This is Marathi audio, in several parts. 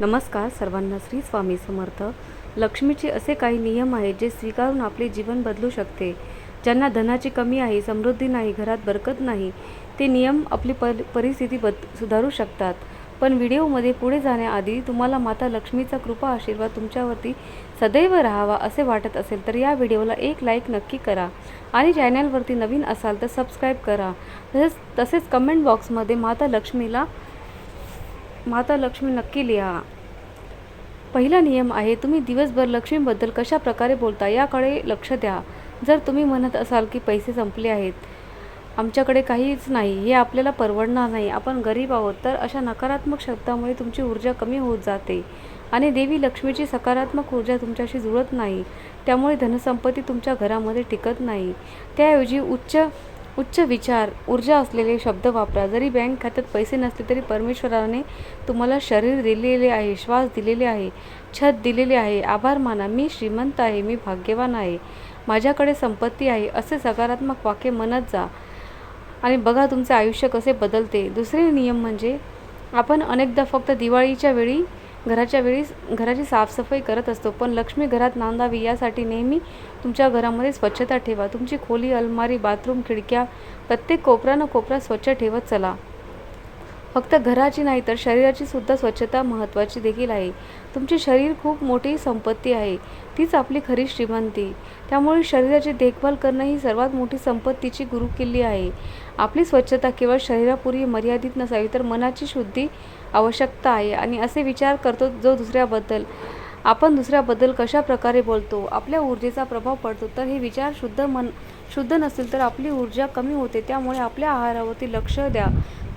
नमस्कार सर्वांना श्री स्वामी समर्थ. लक्ष्मीचे असे काही नियम आहेत जे स्वीकारून आपले जीवन बदलू शकते. ज्यांना धनाची कमी आहे समृद्धी नाही घरात बरकत नाही ते नियम आपली पर परिस्थिती बद सुधारू शकतात. पण व्हिडिओमध्ये पुढे जाण्याआधी तुम्हाला माता लक्ष्मीचा कृपा आशीर्वाद तुमच्यावरती सदैव राहावा असे वाटत असेल तर या व्हिडिओला एक लाईक नक्की करा आणि चॅनलवरती नवीन असाल तर सबस्क्राईब करा. तसेच तसेच कमेंट बॉक्समध्ये माता लक्ष्मीला माता लक्ष्मी नक्की लिहा. पहिला नियम आहे तुम्ही दिवसभर लक्ष्मीबद्दल कशा प्रकारे बोलता याकडे लक्ष द्या. जर तुम्ही म्हणत असाल की पैसे संपले आहेत आमच्याकडे काहीच नाही हे आपल्याला परवडणार नाही आपण गरीब आहोत तर अशा नकारात्मक शब्दामुळे तुमची ऊर्जा कमी होत जाते. आणि देवी लक्ष्मीची सकारात्मक ऊर्जा तुमच्याशी जुळत नाही त्यामुळे धनसंपत्ती तुमच्या घरामध्ये टिकत नाही. त्याऐवजी उच्च उच्च विचार ऊर्जा असलेले शब्द वापरा. जरी बँक खात्यात पैसे नसले तरी परमेश्वराने तुम्हाला शरीर दिलेले आहे श्वास दिलेले आहे छत दिलेले आहे. आभार माना मी श्रीमंत आहे मी भाग्यवान आहे. माझ्याकडे संपत्ती आहे असे सकारात्मक वाक्य म्हणत जा. आणि बघा तुमचे आयुष्य कसे बदलते. दुसरे नियम म्हणजे आपण अनेकदा फक्त दिवाळीच्या वेळी घराच्या वेळी घराची साफसफाई करत असतो. पण लक्ष्मी घरात नांदावी यासाठी नेहमी तुमच्या घरामध्ये स्वच्छता ठेवा. तुमची खोली अलमारी बाथरूम खिडक्या प्रत्येक कोपरा न कोपरा स्वच्छ ठेवत चला. फक्त घराची नाही तर शरीराची सुद्धा स्वच्छता महत्त्वाची देखील आहे. तुमचे शरीर खूप मोठी संपत्ती आहे. तीच आपली खरी श्रीमंती. त्यामुळे शरीराची देखभाल करणं ही सर्वात मोठी संपत्तीची गुरुकिल्ली आहे. आपली स्वच्छता केवळ शरीरापुरी मर्यादित नसावी तर मनाची शुद्धी आवश्यकता आहे आणि असे विचार करतो जो दुसऱ्याबद्दल. आपण दुसऱ्याबद्दल कशा प्रकारे बोलतो? आपल्या ऊर्जेचा प्रभाव पडतो तर हे विचार शुद्ध मन शुद्ध नसेल तर आपली ऊर्जा कमी होते. त्यामुळे आपल्या आहारावरती लक्ष द्या.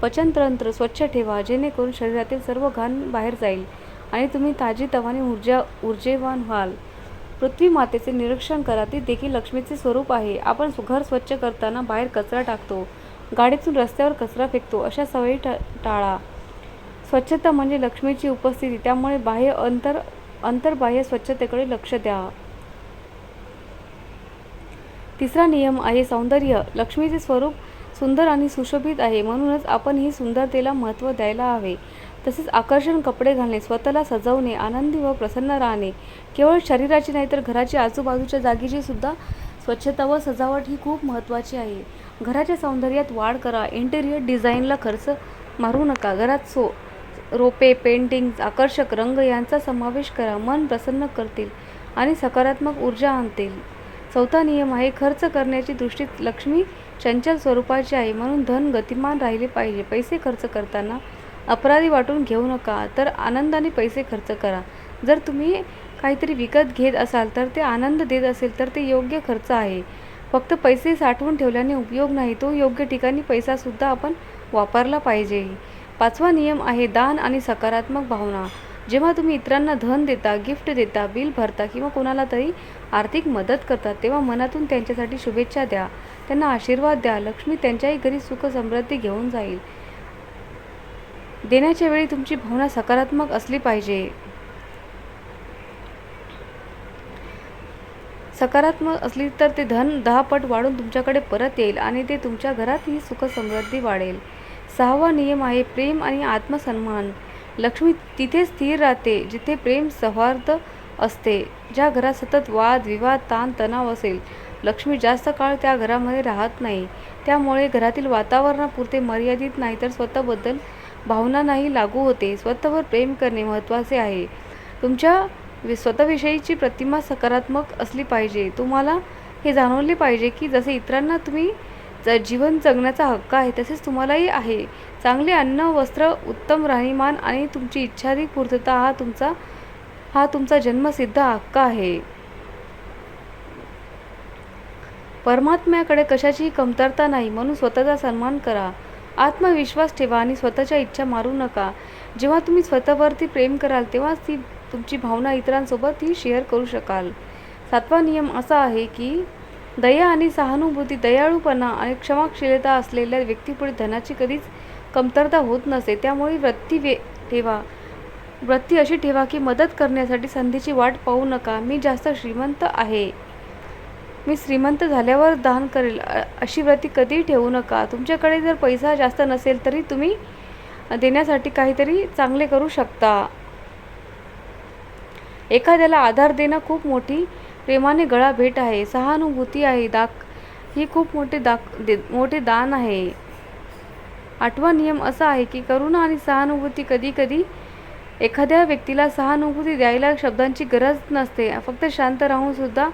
पचनतंत्र स्वच्छ ठेवा जेणेकरून शरीरातील सर्व घाण बाहेर जाईल आणि तुम्ही ताजी तवानी ऊर्जा ऊर्जेवान व्हाल. पृथ्वी मातेचे निरीक्षण करा ती देखील लक्ष्मीचे स्वरूप आहे. आपण घर स्वच्छ करताना बाहेर कचरा टाकतो गाडीतून रस्त्यावर कचरा फेकतो अशा सवयी टा टाळा. स्वच्छता म्हणजे लक्ष्मीची उपस्थिती. त्यामुळे बाह्य अंतर अंतर्बाह्य स्वच्छतेकडे लक्ष द्या. तिसरा नियम आहे सौंदर्य. लक्ष्मीचे स्वरूप सुंदर आणि सुशोभित आहे. म्हणूनच आपण ही सुंदरतेला महत्त्व द्यायला हवे. तसेच आकर्षण कपडे घालणे स्वतःला सजवणे आनंदी व प्रसन्न राहणे. केवळ शरीराची नाही तर घराची आजूबाजूच्या जागेची सुद्धा स्वच्छता व सजावट ही खूप महत्त्वाची आहे. घराच्या सौंदर्यात वाढ करा. इंटेरियर डिझाईनला खर्च मारू नका. घरात सो रोपे पेंटिंग्ज आकर्षक रंग यांचा समावेश करा मन प्रसन्न करतील आणि सकारात्मक ऊर्जा आणतील. चौथा नियम आहे खर्च करण्याची दृष्टी लक्ष्मी चंचल स्वरूपाची आहे म्हणून धन गतिमान राहिले पाहिजे. पैसे खर्च करताना अपराधी वाटून घेऊ नका तर आनंदाने पैसे खर्च करा. जर तुम्ही काहीतरी विकत घेत असाल तर ते आनंद देत असेल तर ते योग्य खर्च आहे. फक्त पैसे साठवून ठेवल्याने उपयोग नाही तो योग्य ठिकाणी पैसासुद्धा आपण वापरला पाहिजे. पाचवा नियम आहे दान आणि सकारात्मक भावना. जेव्हा तुम्ही इतरांना धन देता गिफ्ट देता बिल भरता किंवा कोणाला तरी आर्थिक मदत करता तेव्हा मनातून त्यांच्यासाठी शुभेच्छा द्या. त्यांना आशीर्वाद द्या. लक्ष्मी त्यांच्याही घरी सुख समृद्धी घेऊन जाईल. देण्याच्या वेळी तुमची भावना सकारात्मक असली पाहिजे. सकारात्मक असली तर ते धन दहा पट वाढून तुमच्याकडे परत येईल आणि ते तुमच्या घरात ही सुख समृद्धी वाढेल. सहावा नियम आहे प्रेम आणि आत्मसन्मान. लक्ष्मी तिथे स्थिर राहते जिथे प्रेम सौहार्द असते. ज्या घरात सतत वाद विवाद ताण तणाव असेल लक्ष्मी जास्त काळ त्या घरामध्ये राहत नाही. त्यामुळे घरातील वातावरणापुरते मर्यादित नाही तर स्वतःबद्दल भावनांनाही लागू होते. स्वतःवर प्रेम करणे महत्त्वाचे आहे. तुमच्या वि- स्वतःविषयीची प्रतिमा सकारात्मक असली पाहिजे. तुम्हाला हे जाणवले पाहिजे की जसे इतरांना तुम्ही ज जीवन जगण्याचा हक्क आहे तसेच तुम्हालाही आहे. चांगले अन्न वस्त्र उत्तम राहणीमान आणि तुमची इच्छादी पूर्तता हा तुमचा हा तुमचा जन्मसिद्ध हक्क आहे. परमात्म्याकडे कशाचीही कमतरता नाही म्हणून स्वतःचा सन्मान करा. आत्मविश्वास ठेवा आणि स्वतःच्या इच्छा मारू नका. जेव्हा तुम्ही स्वतःवरती प्रेम कराल तेव्हाच ती तुमची भावना इतरांसोबत ती शेअर करू शकाल. सातवा नियम असा आहे की दया आणि सहानुभूती दयाळूपणा आणि क्षमाशीलता असलेल्या व्यक्तीपुढे धनाची कधीच कमतरता होत नसते त्यामुळे वृत्ती वे ठेवा. वृत्ती अशी ठेवा की मदत करण्यासाठी संधीची वाट पाहू नका. मी जास्त श्रीमंत आहे. मी श्रीमंत झाल्यावर दान करेल. अशी व्रती कधीही ठेवू नका. तुमच्याकडे जर पैसा जास्त नसेल तरी तुम्ही देण्यासाठी काहीतरी चांगले करू शकता. एखाद्याला आधार देणं खूप मोठी प्रेमाने गळा भेट आहे सहानुभूती आहे दाक ही खूप मोठे दाक दे मोठे दान आहे. आठवा नियम असा आहे की करुणा आणि सहानुभूती कधी कधी एखाद्या व्यक्तीला सहानुभूती द्यायला शब्दांची गरज नसते. फक्त शांत राहून सुद्धा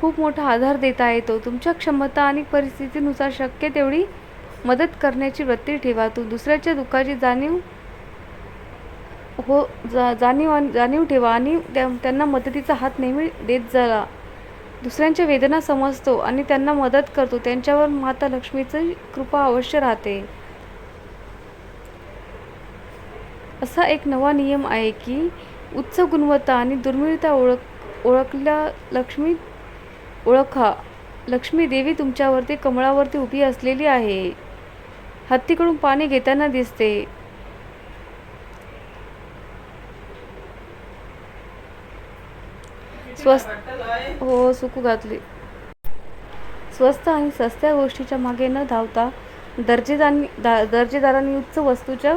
खूप मोठा आधार देता येतो. तुमच्या क्षमता आणि परिस्थितीनुसार शक्य तेवढी मदत करण्याची वृत्ती ठेवा. तू दुसऱ्याच्या दुःखाची जाणीव हो जा जाणीव आणि जाणीव ठेवा आणि त्या त्यांना मदतीचा हात नेहमी देत जा दुसऱ्यांच्या वेदना समजतो आणि त्यांना मदत करतो. त्यांच्यावर माता लक्ष्मीची कृपा अवश्य राहते. असा एक नवा नियम आहे की उच्च गुणवत्ता आणि दुर्मिळता ओळख ओळखल्या लक्ष्मी ओळखा. लक्ष्मी देवी तुमच्यावरती कमळावरती उभी असलेली आहे. हत्तीकडून पाणी घेताना दिसते. स्वस्त हो सुकू घातली. स्वस्त आणि सस्त्या गोष्टीच्या मागे न धावता दर्जेदारांनी दा दर्जेदारांनी उच्च वस्तूच्या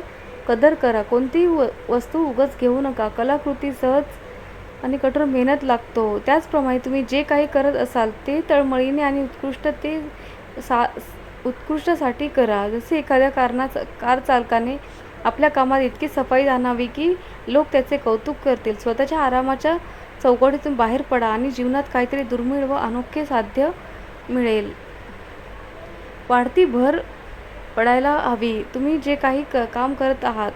कदर करा. कोणतीही व वस्तू उगच घेऊ नका. कलाकृती सहज आणि कठोर मेहनत लागतो. त्याचप्रमाणे तुम्ही जे काही करत असाल ते तळमळीने आणि उत्कृष्ट ते सा उत्कृष्टसाठी करा. जसे एखाद्या कारणाचा कार चालकाने आपल्या कामात इतकी सफाई जाणावी की लोक त्याचे कौतुक करतील. स्वतःच्या आरामाच्या चौकटीतून बाहेर पडा आणि जीवनात काहीतरी दुर्मिळ व अनोखे साध्य मिळेल. वाढती भर पडायला हवी. तुम्ही जे काही क काम करत आहात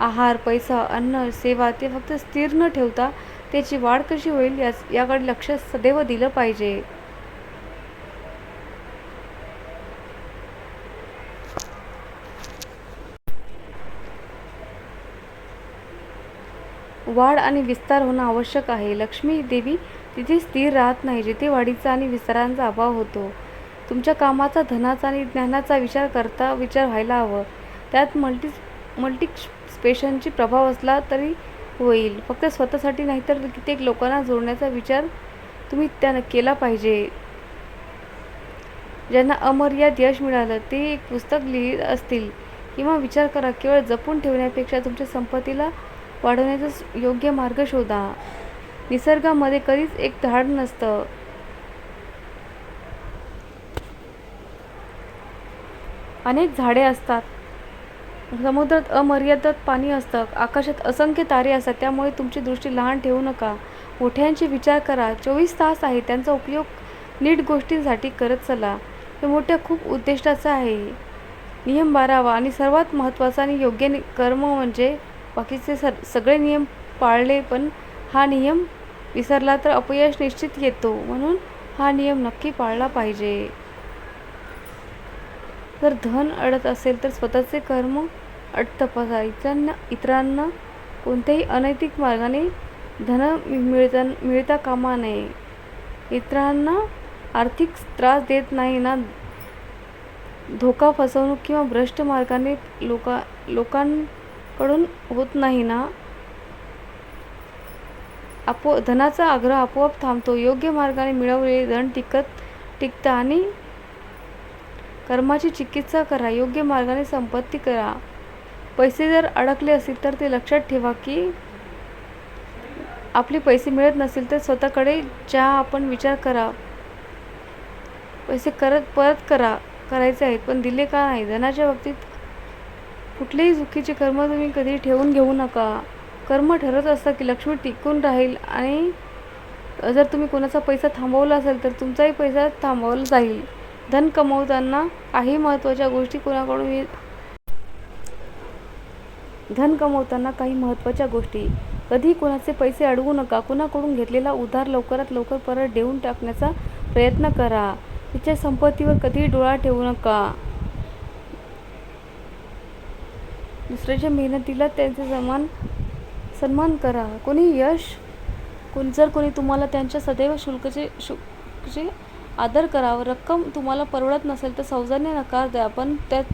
आहार पैसा अन्न सेवा ते फक्त स्थिर न ठेवता त्याची वाढ कशी होईल याच याकडे लक्ष सदैव दिलं पाहिजे. वाढ आणि विस्तार होणं आवश्यक आहे. लक्ष्मी देवी तिथे स्थिर राहत नाही जिथे वाढीचा आणि विस्तारांचा अभाव होतो. तुमच्या कामाचा धनाचा आणि ज्ञानाचा विचार करता विचार व्हायला हवं. त्यात मल्टी मल्टी स्पेशनची प्रभाव असला तरी होईल. फक्त स्वतःसाठी नाही तर कित्येक लोकांना जोडण्याचा विचार तुम्ही त्यानं केला पाहिजे. ज्यांना अमर्याद यश मिळालं ते एक पुस्तक लिहित असतील. किंवा विचार करा केवळ जपून ठेवण्यापेक्षा तुमच्या संपत्तीला वाढवण्याचा योग्य मार्ग शोधा. निसर्गामध्ये कधीच एक झाड नसतं. अनेक झाडे असतात. समुद्रात अमर्यादित पाणी असतं. आकाशात असंख्य तारे असतात. त्यामुळे तुमची दृष्टी लहान ठेवू नका. मोठ्यांचे विचार करा. चोवीस तास आहे. त्यांचा उपयोग नीट गोष्टींसाठी करत चला. हे मोठ्या खूप उद्दिष्टाचं आहे. नियम बारावा आणि सर्वात महत्त्वाचा आणि योग्य कर्म म्हणजे बाकीचे सर सगळे नियम पाळले पण हा नियम विसरला तर अपयश निश्चित येतो म्हणून हा नियम नक्की पाळला पाहिजे. जर धन अडत असेल तर स्वतःचे कर्म अट तपासा इतरांना इतरांना कोणत्याही अनैतिक मार्गाने धन मिळता मिळता कामा नये. इतरांना आर्थिक त्रास देत नाही ना धोका फसवणूक किंवा भ्रष्ट मार्गाने लोका लोकां कडून होत नाही ना? आपो धनाचा आग्रह आपोआप थांबतो. योग्य मार्गाने मिळवलेले धन टिकत टिकतं आणि कर्माची चिकित्सा करा. योग्य मार्गाने संपत्ती करा. पैसे जर अडकले असतील तर ते लक्षात ठेवा की आपले पैसे मिळत नसेल तर स्वतःकडे ज्या आपण विचार करा पैसे करत परत करा करायचे आहेत. पण दिले का नाही? धनाच्या बाबतीत कुठलेही चुकीचे कर्म तुम्ही कधी ठेवून घेऊ नका. कर्म ठरत असतं की लक्ष्मी टिकून राहील आणि जर तुम्ही कोणाचा पैसा थांबवला असेल तर तुमचाही पैसा थांबवला जाईल. धन कमवताना काही महत्त्वाच्या गोष्टी कोणाकडून धन कमवताना काही महत्त्वाच्या गोष्टी. कधी कोणाचे पैसे अडवू नका. कुणाकडून घेतलेला उधार लवकरात लवकर परत देऊन टाकण्याचा प्रयत्न करा. तिच्या संपत्तीवर कधीही डोळा ठेवू नका. दुसऱ्याच्या मेहनतीला त्यांचे सन्मान सन्मान करा. कोणी यश कोण जर कोणी तुम्हाला त्यांच्या सदैव शुल्कचे शुल्कचे आदर करावं रक्कम तुम्हाला परवडत नसेल तर सौजन्य नकार द्या पण त्यात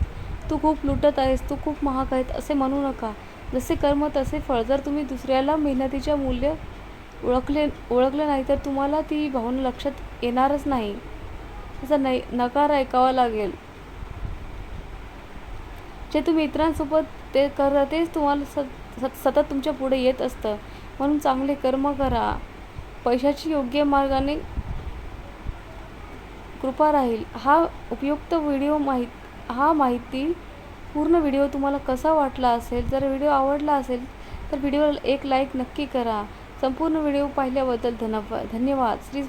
तू खूप लुटत आहेस तू खूप महाग आहेत असे म्हणू नका. जसे कर्म तसे फळ. जर तुम्ही दुसऱ्याला मेहनतीच्या मूल्य ओळखले ओळखलं नाही तर तुम्हाला ती भावना लक्षात येणारच नाही. त्याचा नै नकार ऐकावा लागेल. जे तुम्ही इतरांसोबत ते करा तेच तुम्हाला सत सत- सतत तुमच्यापुढे येत असतं. म्हणून चांगले कर्म करा. पैशाची योग्य मार्गाने कृपा राहील. हा उपयुक्त व्हिडिओ माहीत हा माहिती पूर्ण व्हिडिओ तुम्हाला कसा वाटला असेल जर व्हिडिओ आवडला असेल तर व्हिडिओला एक लाईक नक्की करा. संपूर्ण व्हिडिओ पाहिल्याबद्दल धन्यवाद धन्यवाद. श्री